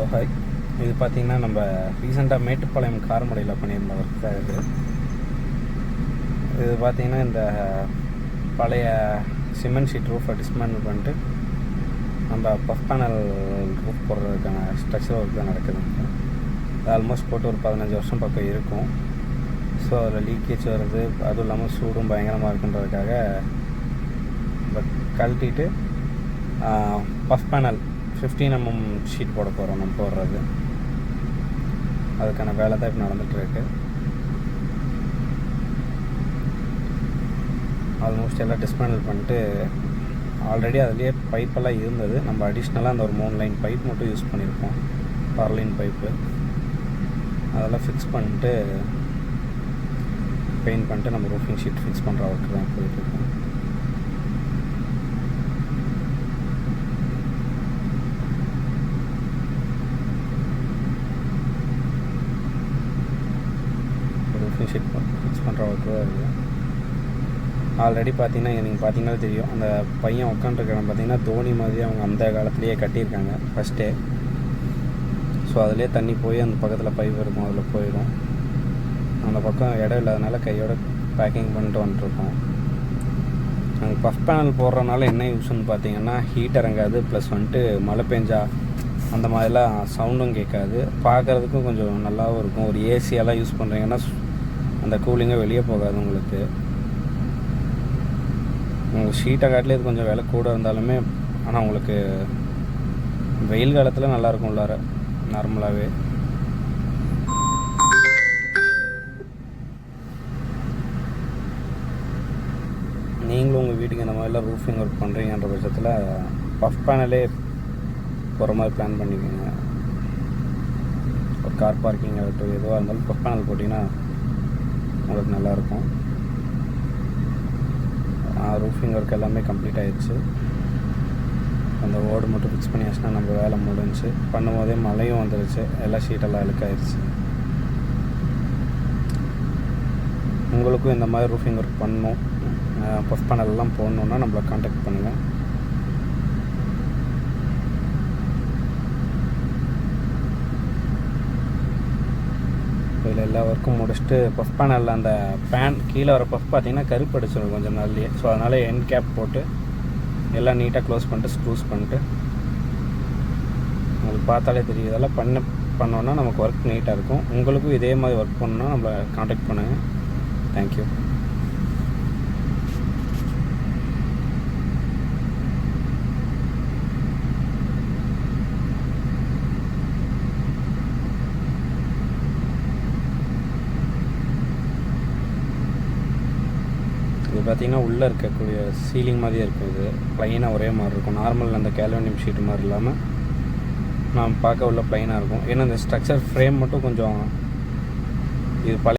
Hello hi இது பார்த்தீங்கன்னா நம்ம ரீசெண்டாக மேட்டுப்பாளையம் காரமடையில் பண்ணியிருந்த ஒர்க் தான் இது. இது பார்த்தீங்கன்னா இந்த பழைய சிமெண்ட் ஷீட் ரூஃபை டிஸ்மேண்டில் பண்ணிட்டு நம்ம பஃப் பேனல் ரூஃப் போடுறதுக்கான ஸ்ட்ரக்சர் ஒர்க் தான் நடக்குது. அது ஆல்மோஸ்ட் போட்டு ஒரு பதினஞ்சு வருஷம் பக்கம் இருக்கும். ஸோ அதில் லீக்கேஜ் வருது. அதுவும் இல்லாமல் சூடும் பயங்கரமாக இருக்குன்றதுக்காக பட் கழட்டிட்டு puff panel fifteen MM sheet போட போகிறோம் நம்ம போடுறது. அதுக்கான வேலை தான் இப்போ நடந்துகிட்ருக்கு ஆல்மோஸ்ட் எல்லாம் டிஸ்மேண்டில் பண்ணிட்டு ஆல்ரெடி அதுலேயே பைப்பெல்லாம் இருந்தது. நம்ம அடிஷ்னலாக அந்த ஒரு மூணு லைன் பைப் மட்டும் யூஸ் பண்ணியிருக்கோம். பர்லின் பைப்பு அதெல்லாம் ஃபிக்ஸ் பண்ணிட்டு பெயிண்ட் பண்ணிட்டு நம்ம ரூஃபிங் ஷீட் ஃபிக்ஸ் பண்ணுற ஒர்க்கு தான் போயிட்டுருக்கோம் ரூஃபிங் ஷீட் ஃபிக்ஸ் பண்ணுற ஒர்க்கு தான் இருக்குது ஆல்ரெடி பார்த்தீங்கன்னா நீங்கள் பார்த்தீங்கன்னா தெரியும். அந்த பையன் உட்காந்துருக்கான பார்த்தீங்கன்னா தோனி மாதிரி அவங்க அந்த காலத்துலேயே கட்டியிருக்காங்க ஃபஸ்ட்டே ஸோ அதிலே தண்ணி போய் அந்த பக்கத்தில் பைப் இருக்கும் அதில் போயிடும். அந்த பக்கம் இடம் இல்லாதனால கையோட பேக்கிங் பண்ணிட்டு வந்துட்டுருக்கோம் நாங்கள் பஃப் பேனல் போடுறதுனால என்ன யூஸ்ன்னு பார்த்தீங்கன்னா ஹீட் இறங்காது ப்ளஸ் வந்துட்டு மழை பெஞ்சா அந்த மாதிரிலாம் சவுண்டும் கேட்காது. பார்க்குறதுக்கும் கொஞ்சம் நல்லாவும் இருக்கும். ஒரு ஏசியெல்லாம் யூஸ் பண்ணுறீங்கன்னா அந்த கூலிங்காக வெளியே போகாது உங்களுக்கு. உங்கள் ஷீட்டை காட்டிலே இது கொஞ்சம் விலை கூட இருந்தாலுமே ஆனால் உங்களுக்கு வெயில் காலத்தில் நல்லாயிருக்கும் உள்ளார நார்மலாகவே நீங்களும் உங்கள் வீட்டுக்கு இந்த மாதிரிலாம் ரூஃபிங் ஒர்க் பண்ணுறீங்கன்ற பட்சத்தில் பஃப் பேனலே போகிற மாதிரி பிளான் பண்ணிக்கோங்க. ஒரு கார் பார்க்கிங் ஆகட்டும் எதுவாக இருந்தாலும் பஃப் பேனல் போட்டிங்கன்னா உங்களுக்கு நல்லாயிருக்கும். ரூஃபிங் ஒர்க் எல்லாமே கம்ப்ளீட் ஆயிடுச்சு. அந்த ஓடு மட்டும் ஃபிக்ஸ் பண்ணியாச்சுன்னா நம்ம வேலை முடிஞ்சு. பண்ணும்போதே மழையும் வந்துருச்சு. எல்லாம் ஷீட்டெல்லாம் அழுக்காயிருச்சு உங்களுக்கும் இந்த மாதிரி ரூஃபிங் ஒர்க் பண்ணணும். பஃப் பேனல்லாம் போடணுன்னா நம்மளை காண்டாக்ட் பண்ணுங்கள் இதில் எல்லா ஒர்க்கும் முடிச்சுட்டு பஃப் பேனலில் அந்த பேன் கீழே வர பஃப் பார்த்தீங்கன்னா கருப்பு அடிச்சிடும் கொஞ்சம் நாள்லேயே. ஸோ அதனால் என் கேப் போட்டு எல்லாம் நீட்டாக க்ளோஸ் பண்ணிட்டு ஸ்க்ரூஸ் பண்ணிட்டு உங்களுக்கு பார்த்தாலே தெரியும். இதெல்லாம் பண்ண பண்ணோன்னா நமக்கு ஒர்க் நீட்டாக இருக்கும். உங்களுக்கும் இதே மாதிரி ஒர்க் பண்ணணுன்னா நம்மளை காண்டாக்ட் பண்ணுங்கள் தேங்க்யூ இது பார்த்திங்கன்னா உள்ளே இருக்கக்கூடிய சீலிங் மாதிரியே இருக்கும் இது. ப்ளைனாக ஒரே மாதிரி இருக்கும். நார்மல் அந்த கேல்வனியம் ஷீட் மாதிரி இல்லாமல் நாம் பார்க்க உள்ள ப்ளைனாக இருக்கும். ஏன்னா இந்த ஸ்ட்ரக்சர் ஃப்ரேம் மட்டும் கொஞ்சம் இது பழைய